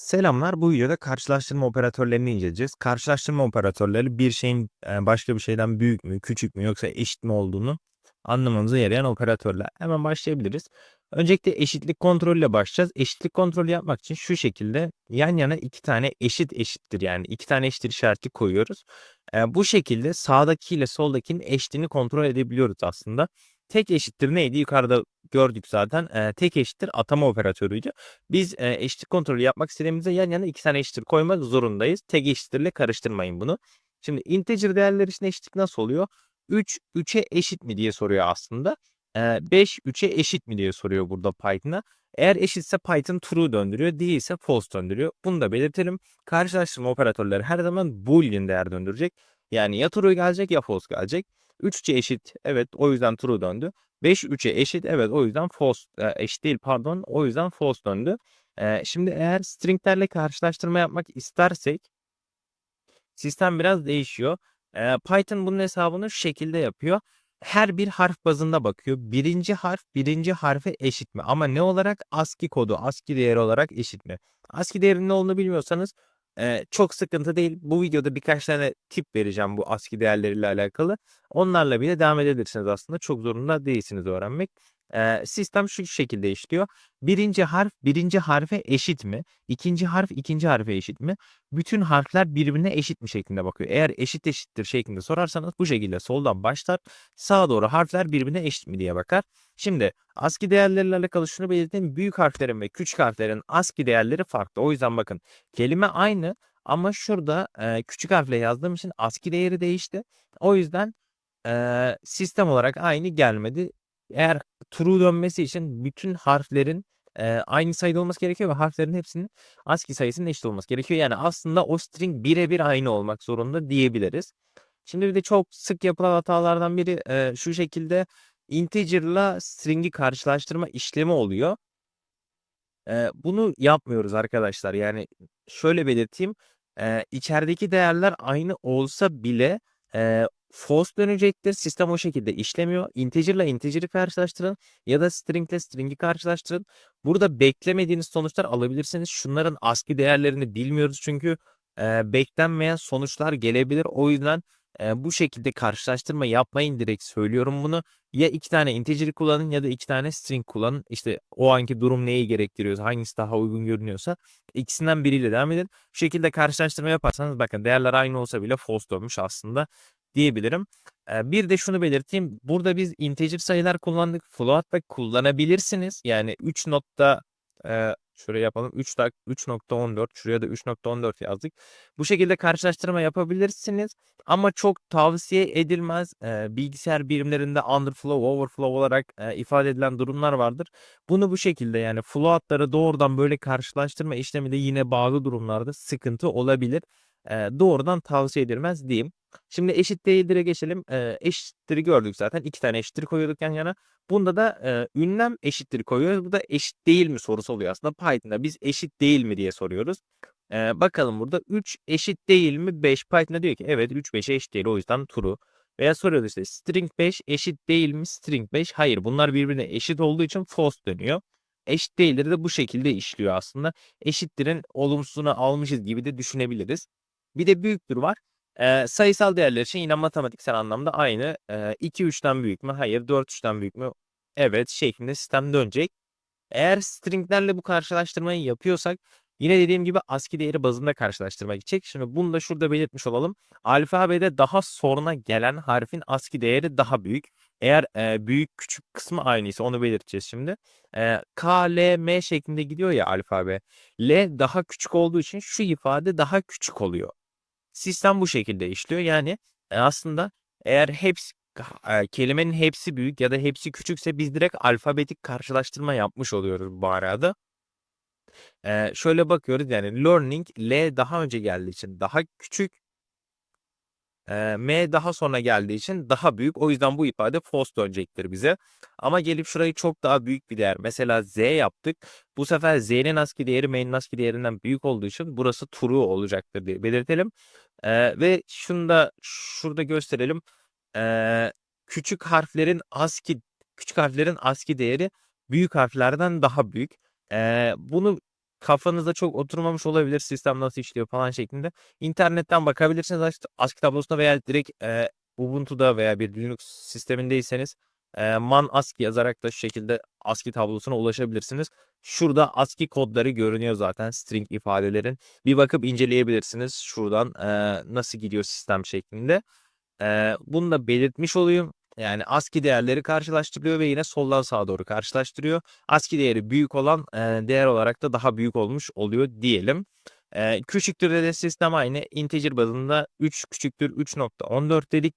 Selamlar. Bu videoda karşılaştırma operatörlerini inceleyeceğiz. Karşılaştırma operatörleri bir şeyin e, başka bir şeyden büyük mü, küçük mü yoksa eşit mi olduğunu anlamamıza yarayan operatörler. Hemen başlayabiliriz. Öncelikle eşitlik kontrolüyle başlayacağız. Eşitlik kontrolü yapmak için şu şekilde yan yana iki tane eşit eşittir yani iki tane eşittir işareti koyuyoruz. E, bu şekilde sağdaki ile soldakinin eşitliğini kontrol edebiliyoruz aslında. Tek eşittir neydi? Yukarıda gördük zaten. E, tek eşittir atama operatörüydü. Biz e, eşitlik kontrolü yapmak istediğimizde yan yana iki tane eşittir koymak zorundayız. Tek eşittirle karıştırmayın bunu. Şimdi integer değerler için eşitlik nasıl oluyor? 3 3'e eşit mi diye soruyor aslında. E, 5 3'e eşit mi diye soruyor burada Python'a. Eğer eşitse Python true döndürüyor, değilse false döndürüyor. Bunu da belirtelim. Karşılaştırma operatörleri her zaman boolean değer döndürecek. Yani ya true gelecek ya false gelecek. 3 3'e eşit. Evet o yüzden true döndü. 5 3'e eşit. Evet o yüzden false e, eşit değil pardon. O yüzden false döndü. E, şimdi eğer stringlerle karşılaştırma yapmak istersek sistem biraz değişiyor. E, Python bunun hesabını şu şekilde yapıyor. Her bir harf bazında bakıyor. Birinci harf birinci harfe eşit mi? Ama ne olarak? ASCII kodu, ASCII değeri olarak eşit mi? ASCII değerinin ne olduğunu bilmiyorsanız e, çok sıkıntı değil. Bu videoda birkaç tane tip vereceğim bu ASCII değerleriyle alakalı. Onlarla bile devam edebilirsiniz aslında. Çok zorunda değilsiniz öğrenmek. Eee, sistem şu şekilde işliyor. Birinci harf birinci harfe eşit mi? İkinci harf ikinci harfe eşit mi? Bütün harfler birbirine eşit mi şeklinde bakıyor. Eğer eşit eşittir şeklinde sorarsanız bu şekilde soldan başlar. Sağa doğru harfler birbirine eşit mi diye bakar. Şimdi ASCII değerleriyle alakalı şunu belirteyim. Büyük harflerin ve küçük harflerin ASCII değerleri farklı. O yüzden bakın kelime aynı ama şurada eee, küçük harfle yazdığım için ASCII değeri değişti. O yüzden eee, sistem olarak aynı gelmedi. Eğer true dönmesi için bütün harflerin eee, aynı sayıda olması gerekiyor ve harflerin hepsinin ASCII sayısının eşit olması gerekiyor. Yani aslında o string birebir aynı olmak zorunda diyebiliriz. Şimdi bir de çok sık yapılan hatalardan biri eee, şu şekilde integer'la string'i karşılaştırma işlemi oluyor. Eee, bunu yapmıyoruz arkadaşlar. Yani şöyle belirteyim. Eee, içerideki değerler aynı olsa bile eee, false dönecektir. Sistem o şekilde işlemiyor. Integer'la integer'i karşılaştırın ya da string'le string'i karşılaştırın. Burada beklemediğiniz sonuçlar alabilirsiniz. Şunların ASCII değerlerini bilmiyoruz çünkü eee, beklenmeyen sonuçlar gelebilir. O yüzden eee, bu şekilde karşılaştırma yapmayın direkt söylüyorum bunu. Ya iki tane integer kullanın ya da iki tane string kullanın. İşte o anki durum neyi gerektiriyorsa, hangisi daha uygun görünüyorsa ikisinden biriyle devam edin. Bu şekilde karşılaştırma yaparsanız bakın değerler aynı olsa bile false dönmüş aslında diyebilirim. Bir de şunu belirteyim. Burada biz integer sayılar kullandık. Float da kullanabilirsiniz. Yani 3 nokta eee, şuraya yapalım. 3 dak 3.14 şuraya da 3.14 yazdık. Bu şekilde karşılaştırma yapabilirsiniz ama çok tavsiye edilmez. Bilgisayar birimlerinde underflow, overflow olarak ifade edilen durumlar vardır. Bunu bu şekilde yani float'ları doğrudan böyle karşılaştırma işlemi de yine bazı durumlarda sıkıntı olabilir. Doğrudan tavsiye edilmez diyeyim. Şimdi eşit değildir'e geçelim. Eee, eşittir'i gördük zaten. 2 tane eşittir koyuyorduk yan yana. Bunda da eee, ünlem eşittir koyuyoruz. Bu da eşit değil mi sorusu oluyor aslında. Python'da biz eşit değil mi diye soruyoruz. Eee, bakalım burada 3 eşit değil mi 5? Python'da diyor ki evet 3 5'e eşit değil o yüzden true. Veya soruyoruz işte string 5 eşit değil mi string 5? Hayır bunlar birbirine eşit olduğu için false dönüyor. Eşit değildir de bu şekilde işliyor aslında. Eşittir'in olumsuzunu almışız gibi de düşünebiliriz. Bir de büyüktür var. Eee, sayısal değerler için yine matematiksel anlamda aynı. Eee, 2 3'ten büyük mü? Hayır. 4 3'ten büyük mü? Evet şeklinde sistem dönecek. Eğer string'lerle bu karşılaştırmayı yapıyorsak yine dediğim gibi ASCII değeri bazında karşılaştırma gidecek. Şimdi bunu da şurada belirtmiş olalım. Alfabede daha sonra gelen harfin ASCII değeri daha büyük. Eğer eee, büyük küçük kısmı aynıysa onu belirteceğiz şimdi. Eee, K, L, M şeklinde gidiyor ya alfabe. L daha küçük olduğu için şu ifade daha küçük oluyor. Sistem bu şekilde işliyor. Yani e, aslında eğer hepsi eee, kelimenin hepsi büyük ya da hepsi küçükse biz direkt alfabetik karşılaştırma yapmış oluyoruz bu arada. Eee, şöyle bakıyoruz yani learning L daha önce geldiği için daha küçük. M daha sonra geldiği için daha büyük. O yüzden bu ifade false dönecektir bize. Ama gelip şurayı çok daha büyük bir değer mesela Z yaptık. Bu sefer Z'nin ASCII değeri M'nin ASCII değerinden büyük olduğu için burası true olacaktır diye belirtelim. Eee, ve şunu da şurada gösterelim. Eee, küçük harflerin ASCII küçük harflerin ASCII değeri büyük harflerden daha büyük. Eee, bunu kafanızda çok oturmamış olabilir sistem nasıl işliyor falan şeklinde. İnternetten bakabilirsiniz ASCII ASCII tablosuna veya direkt e, Ubuntu'da veya bir Linux sistemindeyseniz e, man ASCII yazarak da şu şekilde ASCII tablosuna ulaşabilirsiniz. Şurada ASCII kodları görünüyor zaten string ifadelerin. Bir bakıp inceleyebilirsiniz şuradan e, nasıl gidiyor sistem şeklinde. E, bunu da belirtmiş olayım. Yani ASCII değerleri karşılaştırılıyor ve yine soldan sağa doğru karşılaştırıyor. ASCII değeri büyük olan e, değer olarak da daha büyük olmuş oluyor diyelim. E, küçüktür de sistem aynı. Integer bazında 3 küçüktür 3.14 dedik.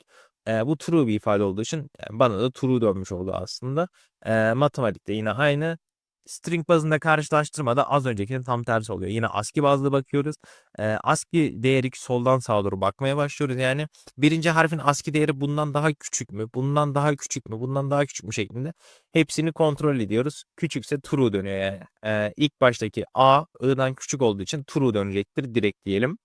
E, bu true bir ifade olduğu için yani bana da true dönmüş oldu aslında. E, matematikte yine aynı. String bazında karşılaştırmada az öncekinin tam tersi oluyor. Yine ASCII bazlı bakıyoruz. E, ASCII değeri soldan sağa doğru bakmaya başlıyoruz. Yani birinci harfin ASCII değeri bundan daha küçük mü? Bundan daha küçük mü? Bundan daha küçük mü şeklinde hepsini kontrol ediyoruz. Küçükse true dönüyor yani. E, ilk baştaki A I'dan küçük olduğu için true dönecektir direkt diyelim.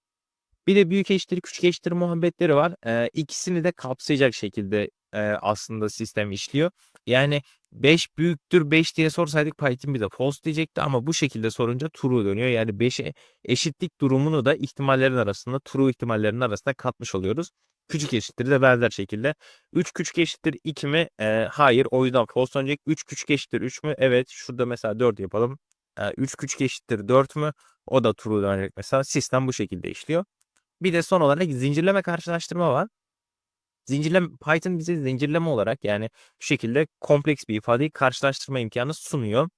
Bir de büyük eşittir küçük eşittir muhabbetleri var. E, ikisini de kapsayacak şekilde e, aslında sistem işliyor. Yani 5 büyüktür 5 diye sorsaydık Python bir de false diyecekti ama bu şekilde sorunca true dönüyor. Yani 5'e eşitlik durumunu da ihtimallerin arasında true ihtimallerin arasında katmış oluyoruz. Küçük eşittir de benzer şekilde. 3 küçük eşittir 2 mi? E, hayır. O yüzden false dönecek. 3 küçük eşittir 3 mü? Evet. Şurada mesela 4 yapalım. E, 3 küçük eşittir 4 mü? O da true dönecek mesela. Sistem bu şekilde işliyor. Bir de son olarak zincirleme karşılaştırma var. Zincirleme Python bize zincirleme olarak yani şu şekilde kompleks bir ifadeyi karşılaştırma imkanı sunuyor.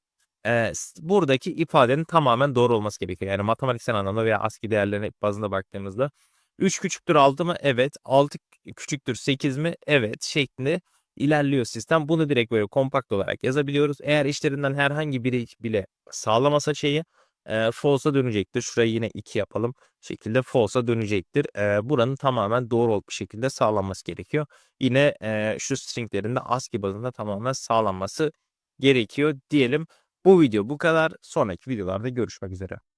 Ee, buradaki ifadenin tamamen doğru olması gerekiyor. Yani matematiksel anlamda veya ASCII değerlerine bazında baktığımızda 3 küçüktür 6 mı? Evet. 6 küçüktür 8 mi? Evet. Şeklinde ilerliyor sistem. Bunu direkt böyle kompakt olarak yazabiliyoruz. Eğer işlerinden herhangi biri bile sağlamasa şeyi e, false'a dönecektir. Şurayı yine 2 yapalım. şekilde false'a dönecektir. E, buranın tamamen doğru bir şekilde sağlanması gerekiyor. Yine e, şu stringlerin de ASCII bazında tamamen sağlanması gerekiyor diyelim. Bu video bu kadar. Sonraki videolarda görüşmek üzere.